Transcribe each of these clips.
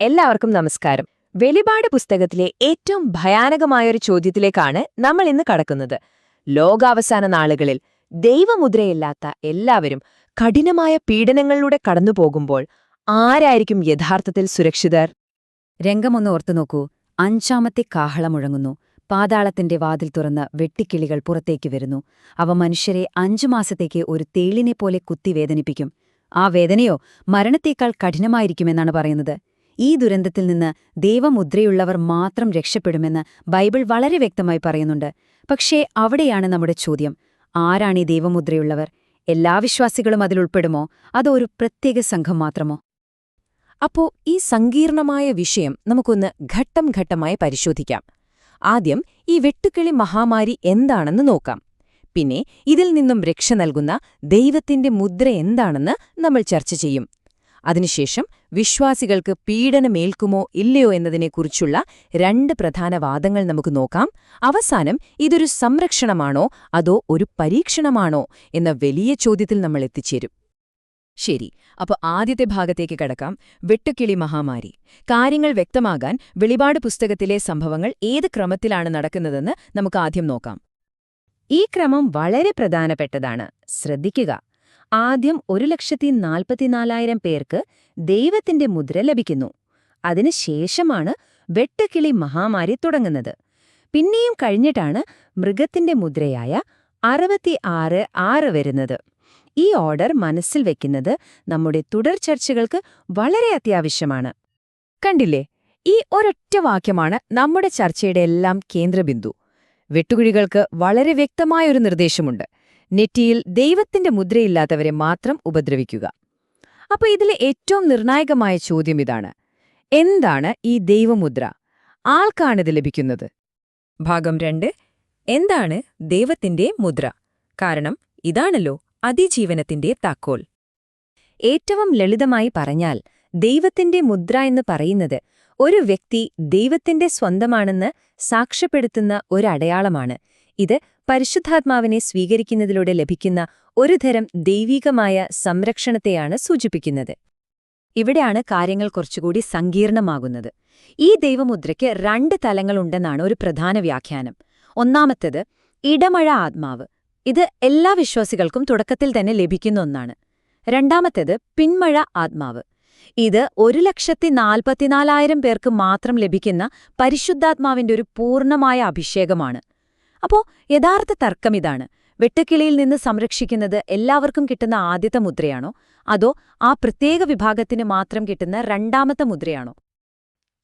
എല്ലാവർക്കും നമസ്കാരം. വെളിപാട് പുസ്തകത്തിലെ ഏറ്റവും ഭയാനകമായൊരു ചോദ്യത്തിലേക്കാണ് നമ്മൾ ഇന്ന് കടക്കുന്നത്. ലോകാവസാന നാളുകളിൽ ദൈവമുദ്രയില്ലാത്ത എല്ലാവരും കഠിനമായ പീഡനങ്ങളിലൂടെ കടന്നുപോകുമ്പോൾ ആരായിരിക്കും യഥാർത്ഥത്തിൽ സുരക്ഷിതർ? രംഗമൊന്ന് ഓർത്തുനോക്കൂ അഞ്ചാമത്തെ കാഹളമുഴങ്ങുന്നു പാതാളത്തിന്റെ വാതിൽ തുറന്ന് വെട്ടിക്കിളികൾ പുറത്തേക്ക് വരുന്നു. അവ മനുഷ്യരെ അഞ്ചു മാസത്തേക്ക് ഒരു തേളിനെപ്പോലെ കുത്തിവേദനിപ്പിക്കും. കുത്തി ആ വേദനയോ മരണത്തേക്കാൾ കഠിനമായിരിക്കുമെന്നാണ് പറയുന്നത്. ഈ ദുരന്തത്തിൽ നിന്ന് ദൈവമുദ്രയുള്ളവർ മാത്രം രക്ഷപ്പെടുമെന്ന് ബൈബിൾ വളരെ വ്യക്തമായി പറയുന്നുണ്ട്. പക്ഷേ അവിടെയാണ് നമ്മുടെ ചോദ്യം. ആരാണ് ഈ ദൈവമുദ്രയുള്ളവർ? എല്ലാ വിശ്വാസികളും അതിലുൾപ്പെടുമോ അതോ ഒരു പ്രത്യേക സംഘം മാത്രമോ? അപ്പോ ഈ സങ്കീർണമായ വിഷയം നമുക്കൊന്ന് ഘട്ടം ഘട്ടമായി പരിശോധിക്കാം. ആദ്യം ഈ വെട്ടുക്കിളി മഹാമാരി എന്താണെന്ന് നോക്കാം. പിന്നെ ഇതിൽ നിന്നും രക്ഷ നൽകുന്ന ദൈവത്തിന്റെ മുദ്ര എന്താണെന്ന് നമ്മൾ ചർച്ച ചെയ്യും. അതിനുശേഷം വിശ്വാസികൾക്ക് പീഡനമേൽക്കുമോ ഇല്ലയോ എന്നതിനെക്കുറിച്ചുള്ള രണ്ട് പ്രധാന വാദങ്ങൾ നമുക്ക് നോക്കാം. അവസാനം ഇതൊരു സംരക്ഷണമാണോ അതോ ഒരു പരീക്ഷണമാണോ എന്ന വലിയ ചോദ്യത്തിൽ നമ്മൾ എത്തിച്ചേരും. ശരി അപ്പൊ ആദ്യത്തെ ഭാഗത്തേക്ക് കടക്കാം. വെട്ടുക്കിളി മഹാമാരി. കാര്യങ്ങൾ വ്യക്തമാകാൻ വെളിപാട് പുസ്തകത്തിലെ സംഭവങ്ങൾ ഏത് ക്രമത്തിലാണ് നടക്കുന്നതെന്ന് നമുക്ക് ആദ്യം നോക്കാം. ഈ ക്രമം വളരെ പ്രധാനപ്പെട്ടതാണ്. ശ്രദ്ധിക്കുക. ആദ്യം ഒരു ലക്ഷത്തി നാൽപ്പത്തിനാലായിരം പേർക്ക് ദൈവത്തിന്റെ മുദ്ര ലഭിക്കുന്നു. അതിനുശേഷമാണ് വെട്ടുകിളി മഹാമാരി തുടങ്ങുന്നത്. പിന്നെയും കഴിഞ്ഞിട്ടാണ് മൃഗത്തിന്റെ മുദ്രയായ അറുപത്തി ആറ് ആറ് വരുന്നത്. ഈ ഓർഡർ മനസ്സിൽ വെക്കുന്നത് നമ്മുടെ തുടർ ചർച്ചകൾക്ക് വളരെ അത്യാവശ്യമാണ്. കണ്ടില്ലേ? ഈ ഒരൊറ്റ വാക്യമാണ് നമ്മുടെ ചർച്ചയുടെ എല്ലാം കേന്ദ്രബിന്ദു. വെട്ടുകുഴികൾക്ക് വളരെ വ്യക്തമായൊരു നിർദ്ദേശമുണ്ട്. നെറ്റിയിൽ ദൈവത്തിന്റെ മുദ്രയില്ലാത്തവരെ മാത്രം ഉപദ്രവിക്കുക. അപ്പൊ ഇതിലെ ഏറ്റവും നിർണായകമായ ചോദ്യം ഇതാണ്. എന്താണ് ഈ ദൈവമുദ്ര? ആൾക്കാണിത് ലഭിക്കുന്നത്? ഭാഗം രണ്ട്. എന്താണ് ദൈവത്തിന്റെ മുദ്ര? കാരണം ഇതാണല്ലോ അതിജീവനത്തിന്റെ താക്കോൽ. ഏറ്റവും ലളിതമായി പറഞ്ഞാൽ ദൈവത്തിന്റെ മുദ്ര എന്ന് പറയുന്നത് ഒരു വ്യക്തി ദൈവത്തിന്റെ സ്വന്തമാണെന്ന് സാക്ഷ്യപ്പെടുത്തുന്ന ഒരടയാളമാണ്. ഇത് പരിശുദ്ധാത്മാവിനെ സ്വീകരിക്കുന്നതിലൂടെ ലഭിക്കുന്ന ഒരുതരം ദൈവികമായ സംരക്ഷണത്തെയാണ് സൂചിപ്പിക്കുന്നത്. ഇവിടെയാണ് കാര്യങ്ങൾ കുറച്ചുകൂടി സങ്കീർണമാകുന്നത്. ഈ ദൈവമുദ്രയ്ക്ക് രണ്ട് തലങ്ങളുണ്ടെന്നാണ് ഒരു പ്രധാന വ്യാഖ്യാനം. ഒന്നാമത്തേത് ഇടമഴ ആത്മാവ്. ഇത് എല്ലാ വിശ്വാസികൾക്കും തുടക്കത്തിൽ തന്നെ ലഭിക്കുന്ന ഒന്നാണ്. രണ്ടാമത്തേത് പിന്മഴ ആത്മാവ്. ഇത് ഒരു ലക്ഷത്തി നാൽപ്പത്തിനാലായിരം പേർക്ക് മാത്രം ലഭിക്കുന്ന പരിശുദ്ധാത്മാവിന്റെ ഒരു പൂർണമായ അഭിഷേകമാണ്. അപ്പോ യഥാർത്ഥ തർക്കം ഇതാണ്. വെട്ടക്കിളിയിൽ നിന്ന് സംരക്ഷിക്കുന്നത് എല്ലാവർക്കും കിട്ടുന്ന ആദ്യത്തെ മുദ്രയാണോ? അതോ ആ പ്രത്യേക വിഭാഗത്തിന് മാത്രം കിട്ടുന്ന രണ്ടാമത്തെ മുദ്രയാണോ?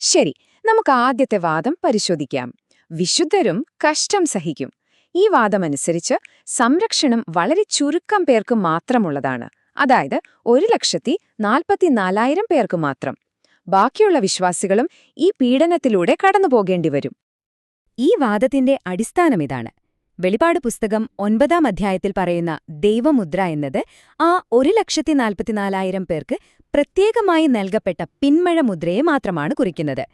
ശരി നമുക്ക് ആദ്യത്തെ വാദം പരിശോധിക്കാം. വിശുദ്ധരും കഷ്ടം സഹിക്കും. ഈ വാദമനുസരിച്ച് സംരക്ഷണം വളരെ ചുരുക്കം പേർക്ക് മാത്രമുള്ളതാണ്. അതായത് ഒരു ലക്ഷത്തി നാൽപ്പത്തിനാലായിരം പേർക്ക് മാത്രം. ബാക്കിയുള്ള വിശ്വാസികളും ഈ പീഡനത്തിലൂടെ കടന്നുപോകേണ്ടി വരും ഈ വാദത്തിന്റെ അടിസ്ഥാനമിതാണ് വെളിപാട് പുസ്തകം ഒൻപതാം അധ്യായത്തിൽ പറയുന്ന ദൈവമുദ്ര എന്നത് ആ ഒരു ലക്ഷത്തി നാൽപ്പത്തിനാലായിരം പേർക്ക് പ്രത്യേകമായി നൽകപ്പെട്ട പിന്മഴ മുദ്രയെ മാത്രമാണ് കുറിക്കുന്നത്.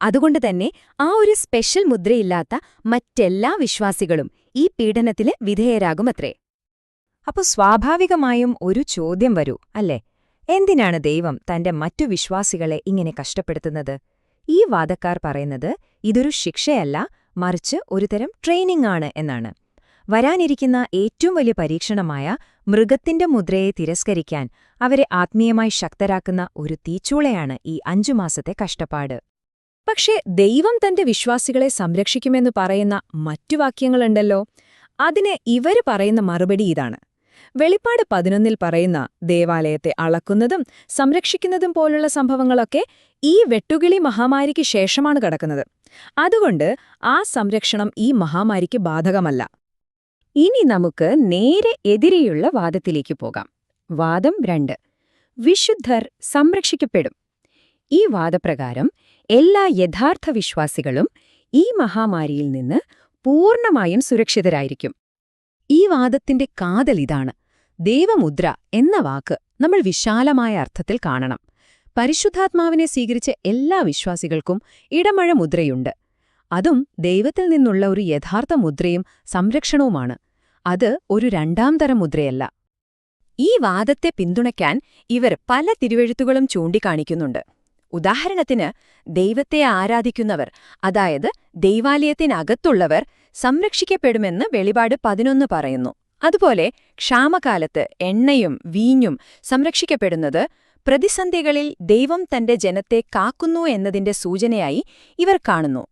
അതുകൊണ്ട് തന്നെ ആ ഒരു സ്പെഷ്യൽ മുദ്രയില്ലാത്ത മറ്റെല്ലാ വിശ്വാസികളും ഈ പീഡനത്തിന് വിധേയരാകുമത്രേ. അപ്പൊ സ്വാഭാവികമായും ഒരു ചോദ്യം വരൂ അല്ലേ? എന്തിനാണ് ദൈവം തന്റെ മറ്റു വിശ്വാസികളെ ഇങ്ങനെ കഷ്ടപ്പെടുത്തുന്നത്? ഈ വാദക്കാർ പറയുന്നത് ഇതൊരു ശിക്ഷയല്ല മറിച്ച് ഒരുതരം ട്രെയിനിംഗ് ആണ് എന്നാണ്. വരാനിരിക്കുന്ന ഏറ്റവും വലിയ പരീക്ഷണമായ മൃഗത്തിന്റെ മുദ്രയെ തിരസ്കരിക്കാൻ അവരെ ആത്മീയമായി ശക്തരാക്കുന്ന ഒരു തീച്ചൂളയാണ് ഈ അഞ്ചു മാസത്തെ കഷ്ടപ്പാട്. പക്ഷേ ദൈവം തന്റെ വിശ്വാസികളെ സംരക്ഷിക്കുമെന്ന് പറയുന്ന മറ്റു വാക്യങ്ങളുണ്ടല്ലോ. അതിന് ഇവർ പറയുന്ന മറുപടി ഇതാണ്. വെളിപ്പാട് പതിനൊന്നിൽ പറയുന്ന ദേവാലയത്തെ അളക്കുന്നതും സംരക്ഷിക്കുന്നതും പോലുള്ള സംഭവങ്ങളൊക്കെ ഈ വെട്ടുകിളി മഹാമാരിക്ക് ശേഷമാണ് കടക്കുന്നത്. അതുകൊണ്ട് ആ സംരക്ഷണം ഈ മഹാമാരിക്ക് ബാധകമല്ല. ഇനി നമുക്ക് നേരെ എതിരെയുള്ള വാദത്തിലേക്ക് പോകാം. വാദം രണ്ട്. വിശുദ്ധർ സംരക്ഷിക്കപ്പെടും. ഈ വാദപ്രകാരം എല്ലാ യഥാർത്ഥ വിശ്വാസികളും ഈ മഹാമാരിയിൽ നിന്ന് പൂർണമായും സുരക്ഷിതരായിരിക്കും. ഈ വാദത്തിന്റെ കാതൽ ഇതാണ്. ദേവമുദ്ര എന്ന വാക്ക് നമ്മൾ വിശാലമായ അർത്ഥത്തിൽ കാണണം. പരിശുദ്ധാത്മാവിനെ സ്വീകരിച്ച എല്ലാ വിശ്വാസികൾക്കും ഇടമഴ മുദ്രയുണ്ട്. അതും ദൈവത്തിൽ നിന്നുള്ള ഒരു യഥാർത്ഥ മുദ്രയും സംരക്ഷണവുമാണ്. അത് ഒരു രണ്ടാം തരം മുദ്രയല്ല. ഈ വാദത്തെ പിന്തുണയ്ക്കാൻ ഇവർ പല തിരുവെഴുത്തുകളും ചൂണ്ടിക്കാണിക്കുന്നുണ്ട്. ഉദാഹരണത്തിന് ദൈവത്തെ ആരാധിക്കുന്നവർ അതായത് ദൈവാലയത്തിനകത്തുള്ളവർ സംരക്ഷിക്കപ്പെടുമെന്ന് വെളിപാട് പതിനൊന്ന് പറയുന്നു. അതുപോലെ ക്ഷാമകാലത്ത് എണ്ണയും വീഞ്ഞും സംരക്ഷിക്കപ്പെടുന്നത് പ്രതിസന്ധികളിൽ ദൈവം തന്റെ ജനത്തെ കാക്കുന്നു എന്നതിന്റെ സൂചനയായി ഇവർ കാണുന്നു.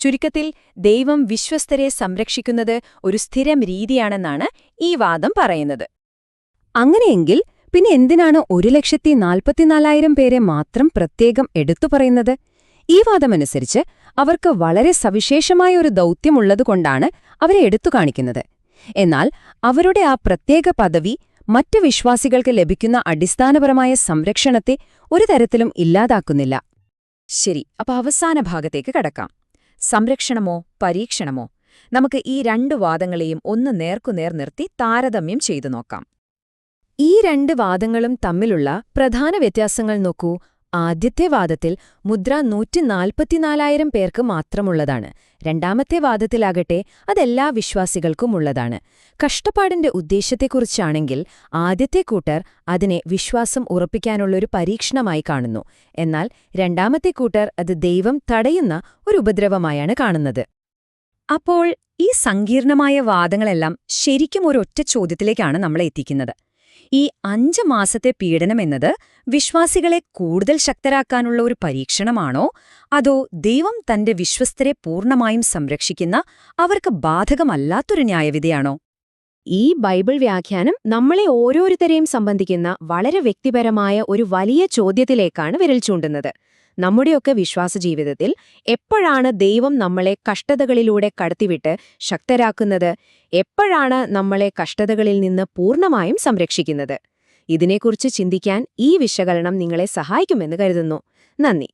ചുരുക്കത്തിൽ ദൈവം വിശ്വസ്തരെ സംരക്ഷിക്കുന്നത് ഒരു സ്ഥിരം രീതിയാണെന്നാണ് ഈ വാദം പറയുന്നത്. അങ്ങനെയെങ്കിൽ പിന്നെ എന്തിനാണ് ഒരു ലക്ഷത്തി നാൽപ്പത്തിനാലായിരം പേരെ മാത്രം പ്രത്യേകം എടുത്തു പറയുന്നത്? ഈ വാദമനുസരിച്ച് അവർക്ക് വളരെ സവിശേഷമായ ഒരു ദൗത്യമുള്ളതുകൊണ്ടാണ് അവരെ എടുത്തു കാണിക്കുന്നത്. എന്നാൽ അവരുടെ ആ പ്രത്യേക പദവി മറ്റ് വിശ്വാസികൾക്ക് ലഭിക്കുന്ന അടിസ്ഥാനപരമായ സംരക്ഷണത്തെ ഒരു തരത്തിലും ഇല്ലാതാക്കുന്നില്ല. ശരി അപ്പൊ അവസാന ഭാഗത്തേക്ക് കടക്കാം. സംരക്ഷണമോ പരീക്ഷണമോ? നമുക്ക് ഈ രണ്ട് വാദങ്ങളെയും ഒന്ന് നേർക്കുനേർ നിർത്തി താരതമ്യം ചെയ്തു നോക്കാം. ഈ രണ്ട് വാദങ്ങളും തമ്മിലുള്ള പ്രധാന വ്യത്യാസങ്ങൾ നോക്കൂ. ആദ്യത്തെ വാദത്തിൽ മുദ്ര നൂറ്റിനാൽപ്പത്തിനാലായിരം പേർക്ക് മാത്രമുള്ളതാണ്. രണ്ടാമത്തെ വാദത്തിലാകട്ടെ അതെല്ലാ വിശ്വാസികൾക്കും ഉള്ളതാണ്. കഷ്ടപ്പാടിന്റെ ഉദ്ദേശത്തെക്കുറിച്ചാണെങ്കിൽ ആദ്യത്തെ കൂട്ടർ അതിനെ വിശ്വാസം ഉറപ്പിക്കാനുള്ളൊരു പരീക്ഷണമായി കാണുന്നു. എന്നാൽ രണ്ടാമത്തെ കൂട്ടർ അത് ദൈവം തടയുന്ന ഒരു ഉപദ്രവമായാണ് കാണുന്നത്. അപ്പോൾ ഈ സങ്കീർണമായ വാദങ്ങളെല്ലാം ശരിക്കും ഒരൊറ്റ ചോദ്യത്തിലേക്കാണ് നമ്മളെ എത്തിക്കുന്നത്. ഈ അഞ്ച് മാസത്തെ പീഡനം എന്നത് വിശ്വാസികളെ കൂടുതൽ ശക്തരാക്കാനുള്ള ഒരു പരീക്ഷണമാണോ? അതോ ദൈവം തന്റെ വിശ്വസ്തരെ പൂർണമായും സംരക്ഷിക്കുന്ന അവർക്ക് ബാധകമല്ലാത്തൊരു ന്യായവിധിയാണോ? ഈ ബൈബിൾ വ്യാഖ്യാനം നമ്മളെ ഓരോരുത്തരെയും സംബന്ധിക്കുന്ന വളരെ വ്യക്തിപരമായ ഒരു വലിയ ചോദ്യത്തിലേക്കാണ് വിരൽ ചൂണ്ടുന്നത്. നമ്മുടെയൊക്കെ വിശ്വാസ ജീവിതത്തിൽ എപ്പോഴാണ് ദൈവം നമ്മളെ കഷ്ടതകളിലൂടെ കടത്തിവിട്ട് ശക്തരാക്കുന്നത്? എപ്പോഴാണ് നമ്മളെ കഷ്ടതകളിൽ നിന്ന് പൂർണമായും സംരക്ഷിക്കുന്നത്? ഇതിനെക്കുറിച്ച് ചിന്തിക്കാൻ ഈ വിശകലനം നിങ്ങളെ സഹായിക്കുമെന്ന് കരുതുന്നു. നന്ദി.